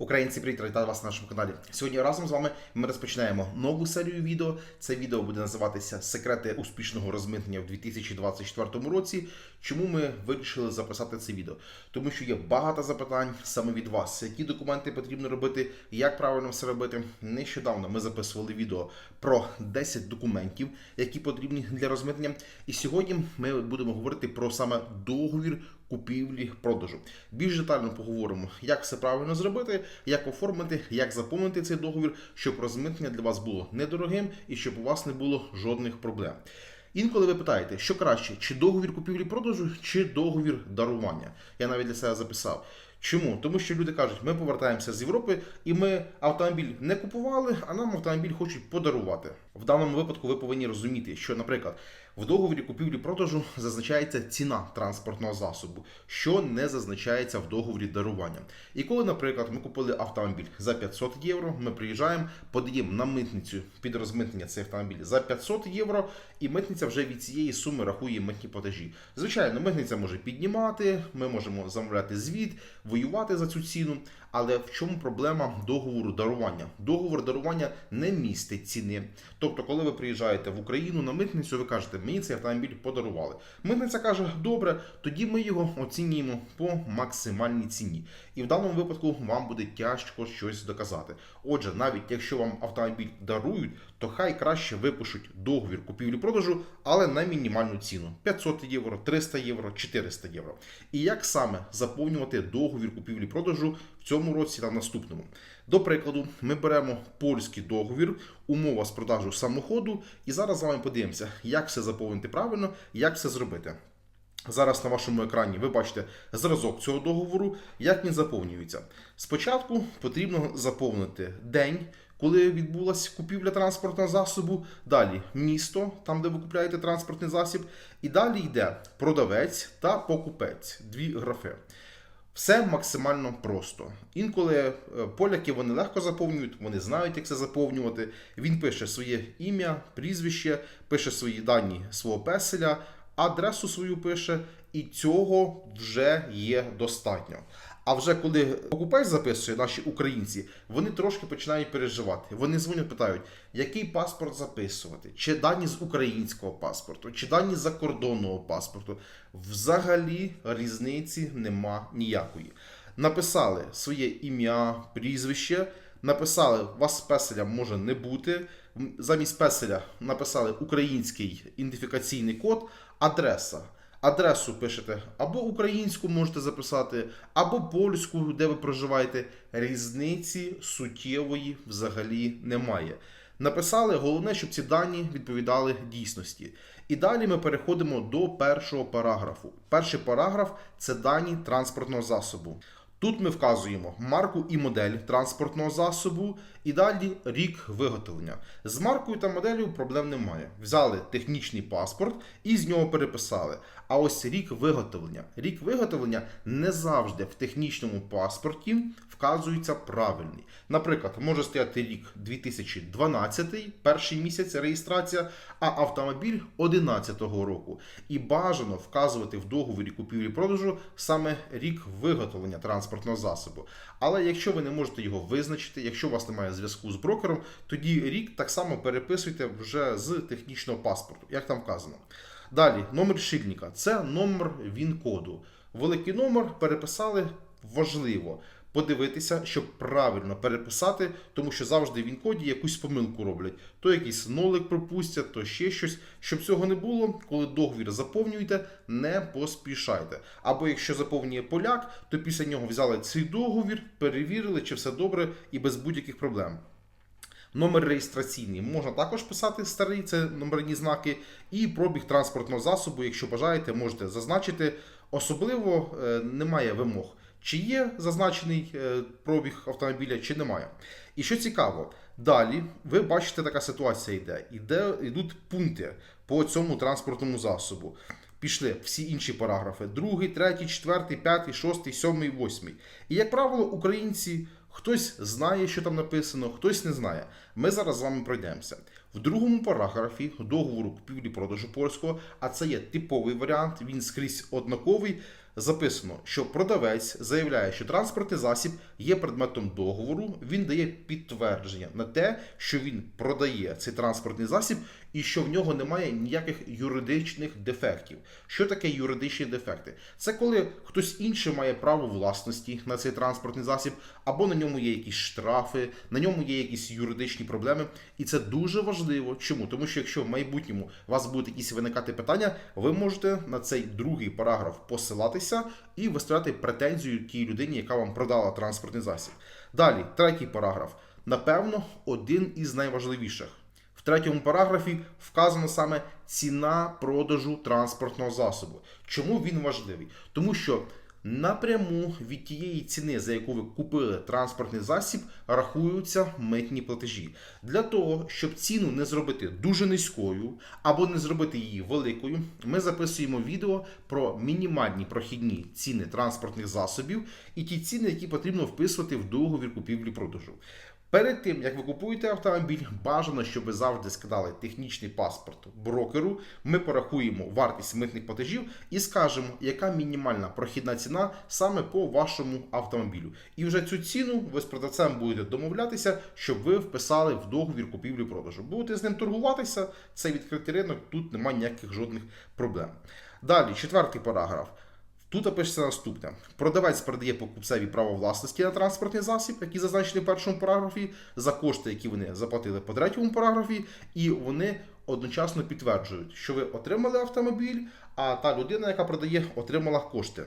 Українці, привіт, вітаю вас на нашому каналі. Сьогодні разом з вами ми розпочинаємо нову серію відео. Це відео буде називатися Секрети успішного розмитнення в 2024 році. Чому ми вирішили записати це відео? Тому що є багато запитань саме від вас, які документи потрібно робити, як правильно все робити. Нещодавно ми записували відео про 10 документів, які потрібні для розмитнення. І сьогодні ми будемо говорити про саме договір купівлі продажу. Більш детально поговоримо, як все правильно зробити, як оформити, як заповнити цей договір, щоб розмитнення для вас було недорогим і щоб у вас не було жодних проблем. Інколи ви питаєте, що краще, чи договір купівлі-продажу, чи договір дарування. Я навіть для себе записав. Чому? Тому що люди кажуть, ми повертаємося з Європи і ми автомобіль не купували, а нам автомобіль хочуть подарувати. В даному випадку ви повинні розуміти, що, наприклад, в договорі купівлі-продажу зазначається ціна транспортного засобу, що не зазначається в договорі дарування. І коли, наприклад, ми купили автомобіль за 500 євро, ми приїжджаємо, подаємо на митницю під розмитнення цей автомобіль за 500 євро, і митниця вже від цієї суми рахує митні платежі. Звичайно, митниця може піднімати, ми можемо замовляти звіт, воювати за цю ціну. Але в чому проблема договору дарування? Договор дарування не містить ціни. Тобто, коли ви приїжджаєте в Україну на митницю, ви кажете, мені цей автомобіль подарували. Митниця каже, добре, тоді ми його оцінюємо по максимальній ціні. І в даному випадку вам буде тяжко щось доказати. Отже, навіть якщо вам автомобіль дарують, то хай краще випишуть договір купівлі-продажу, але на мінімальну ціну 500 євро, 300 євро, 400 євро. І як саме заповнювати договір купівлі-продажу цьому році та наступному? До прикладу, ми беремо польський договір, умова з продажу самоходу, і зараз з вами подивимося, як все заповнити правильно, як все зробити. Зараз на вашому екрані ви бачите зразок цього договору, як він заповнюється. Спочатку потрібно заповнити день, коли відбулася купівля транспортного засобу, далі місто, там де ви купляєте транспортний засіб, і далі йде продавець та покупець, дві графи. Все максимально просто. Інколи е, поляки вони легко заповнюють, вони знають, як це заповнювати. Він пише своє ім'я, прізвище, пише свої дані свого песеля, адресу свою пише, і цього вже є достатньо. А вже коли покупець записує наші українці, вони трошки починають переживати. Вони дзвонять, питають, який паспорт записувати, чи дані з українського паспорту, чи дані з закордонного паспорту. Взагалі різниці нема ніякої. Написали своє ім'я, прізвище, написали, вас песеля може не бути. Замість песеля написали український ідентифікаційний код, адреса. Адресу пишете або українську можете записати, або польську, де ви проживаєте. Різниці суттєвої взагалі немає. Написали, головне, щоб ці дані відповідали дійсності. І далі ми переходимо до першого параграфу. Перший параграф це дані транспортного засобу. Тут ми вказуємо марку і модель транспортного засобу, і далі рік виготовлення. З маркою та моделлю проблем немає. Взяли технічний паспорт і з нього переписали. А ось рік виготовлення. Рік виготовлення не завжди в технічному паспорті вказується правильний. Наприклад, може стояти рік 2012, перший місяць реєстрація, а автомобіль 2011 року. І бажано вказувати в договорі купівлі-продажу саме рік виготовлення транспортного засобу. Але якщо ви не можете його визначити, якщо у вас немає зв'язку з брокером, тоді рік так само переписуйте вже з технічного паспорту, як там вказано. Далі, номер шильника це номер ВІН-коду. Великий номер переписали важливо. Подивитися, щоб правильно переписати, тому що завжди в інкоді якусь помилку роблять. То якийсь нолик пропустять, то ще щось. Щоб цього не було, коли договір заповнюєте, не поспішайте. Або якщо заповнює поляк, то після нього взяли цей договір, перевірили, чи все добре і без будь-яких проблем. Номер реєстраційний можна також писати старий, це номерні знаки, і пробіг транспортного засобу, якщо бажаєте, можете зазначити. Особливо е, немає вимог, чи є зазначений е, пробіг автомобіля, чи немає. І що цікаво, далі ви бачите, така ситуація йде. Іде йдуть пункти по цьому транспортному засобу. Пішли всі інші параграфи: другий, третій, четвертий, п'ятий, шостий, сьомий, восьмий. І, як правило, українці. Хтось знає, що там написано, хтось не знає. Ми зараз з вами пройдемося. В другому параграфі договору купівлі-продажу польського, а це є типовий варіант, він скрізь однаковий. Записано, що продавець заявляє, що транспортний засіб є предметом договору, він дає підтвердження на те, що він продає цей транспортний засіб і що в нього немає ніяких юридичних дефектів. Що таке юридичні дефекти? Це коли хтось інший має право власності на цей транспортний засіб, або на ньому є якісь штрафи, на ньому є якісь юридичні проблеми. І це дуже важливо. Чому? Тому що якщо в майбутньому у вас будуть якісь виникати питання, ви можете на цей другий параграф посилатися і виставляти претензію тій людині, яка вам продала транспортний засіб. Далі, третій параграф. Напевно, один із найважливіших. Третьому параграфі вказано саме ціна продажу транспортного засобу. Чому він важливий? Тому що напряму від тієї ціни, за яку ви купили транспортний засіб, рахуються митні платежі. Для того, щоб ціну не зробити дуже низькою або не зробити її великою, ми записуємо відео про мінімальні прохідні ціни транспортних засобів і ті ціни, які потрібно вписувати в договір купівлі-продажу. Перед тим, як ви купуєте автомобіль, бажано, щоб ви завжди скидали технічний паспорт брокеру. Ми порахуємо вартість митних платежів і скажемо, яка мінімальна прохідна ціна саме по вашому автомобілю. І вже цю ціну ви з продавцем будете домовлятися, щоб ви вписали в договір купівлі-продажу. Будете з ним торгуватися, це відкритий ринок, тут немає ніяких жодних проблем. Далі, четвертий параграф. Тут пишеться наступне: продавець передає покупцеві право власності на транспортний засіб, який зазначений в першому параграфі, за кошти, які вони заплатили по третьому параграфі, і вони одночасно підтверджують, що ви отримали автомобіль, а та людина, яка продає, отримала кошти.